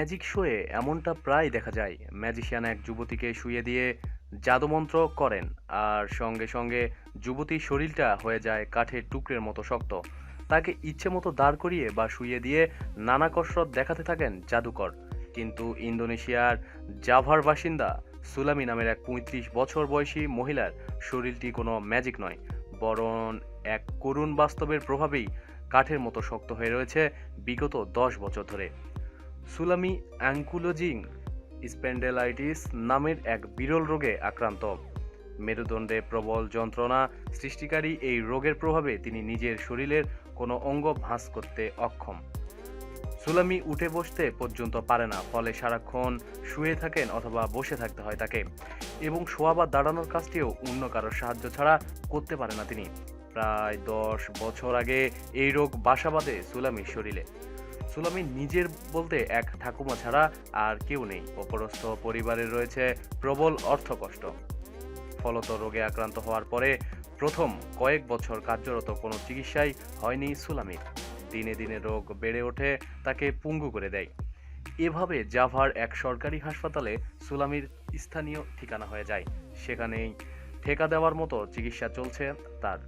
Magic শোয়ে এমনটা প্রায় দেখা যায়। ম্যাজিশিয়ান এক যুবতীকে শুয়ে দিয়ে জাদুমন্ত্র করেন আর সঙ্গে সঙ্গে যুবতীর শরীরটা হয়ে যায় কাঠের টুকরের মতো শক্ত। তাকে ইচ্ছে মতো দাঁড় করিয়ে বা শুয়ে দিয়ে নানা কসরত দেখাতে থাকেন জাদুকর। কিন্তু ইন্দোনেশিয়ার জাভার বাসিন্দা সুলামি নামের এক পঁয়ত্রিশ বছর বয়সী মহিলার শরীরটি কোনো ম্যাজিক নয়, বরং এক করুণ বাস্তবের প্রভাবেই কাঠের মতো শক্ত হয়ে রয়েছে বিগত দশ বছর ধরে। সুলামি অ্যাঙ্কুলোজিং স্পেন্ডেলাইটিস নামের এক বিরল রোগে আক্রান্ত। মেরুদণ্ডে প্রবল যন্ত্রণা সৃষ্টিকারী এই রোগের প্রভাবে তিনি নিজের শরীরের কোনো অঙ্গ ভাঁজ করতে অক্ষম। সুলামি উঠে বসতে পর্যন্ত পারে না, ফলে সারাক্ষণ শুয়ে থাকেন অথবা বসে থাকতে হয় তাকে। এবং শোয়া বা দাঁড়ানোর কাজটিও অন্য কারোর সাহায্য ছাড়া করতে পারে না তিনি। প্রায় দশ বছর আগে এই রোগ বাসা বাঁধে সুলামির শরীরে। সুলামি নিজের বলতে এক ঠাকুমা ছাড়া আর কেউ নেই। অপরস্থ পরিবারের রয়েছে প্রবল অর্থকষ্ট। ফলত রোগে আক্রান্ত হওয়ার পরে প্রথম কয়েক বছর কার্যরত কোনো চিকিৎসাই হয়নি সুলামির দিনে দিনে রোগ বেড়ে ওঠে, তাকে পুঙ্গু করে দেয়। এভাবে জাভার এক সরকারি হাসপাতালে সুলামির স্থানীয় ঠিকানা হয়ে যায়। সেখানেই ঠেকা দেওয়ার মতো চিকিৎসা চলছে তার।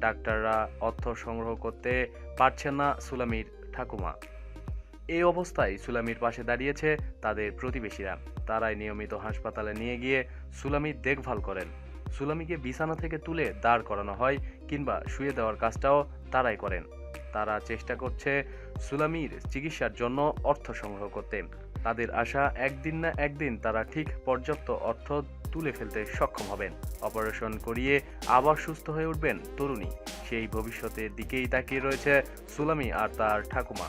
ডাক্তাররা অর্থ সংগ্রহ করতে পারছেন না সুলামির ঠাকুমা। এই অবস্থায় সুলামির পাশে দাঁড়িয়েছে তাদের প্রতিবেশীরা। তারাই নিয়মিত হাসপাতালে নিয়ে গিয়ে সুলামির দেখভাল করেন। সুলামিকে বিছানা থেকে তুলে দাঁড় করানো হয় কিংবা শুয়ে দেওয়ার কাজটাও তারাই করেন। তারা চেষ্টা করছে সুলামির চিকিৎসার জন্য অর্থ সংগ্রহ করতে। তাদের আশা, একদিন না একদিন তারা ঠিক পর্যাপ্ত অর্থ তুলে ফেলতে সক্ষম হবেন। অপারেশন করিয়ে আবার সুস্থ হয়ে উঠবেন তরুণী। সেই ভবিষ্যতের দিকেই তাকিয়ে রয়েছে সুলামি আর তার ঠাকুমা।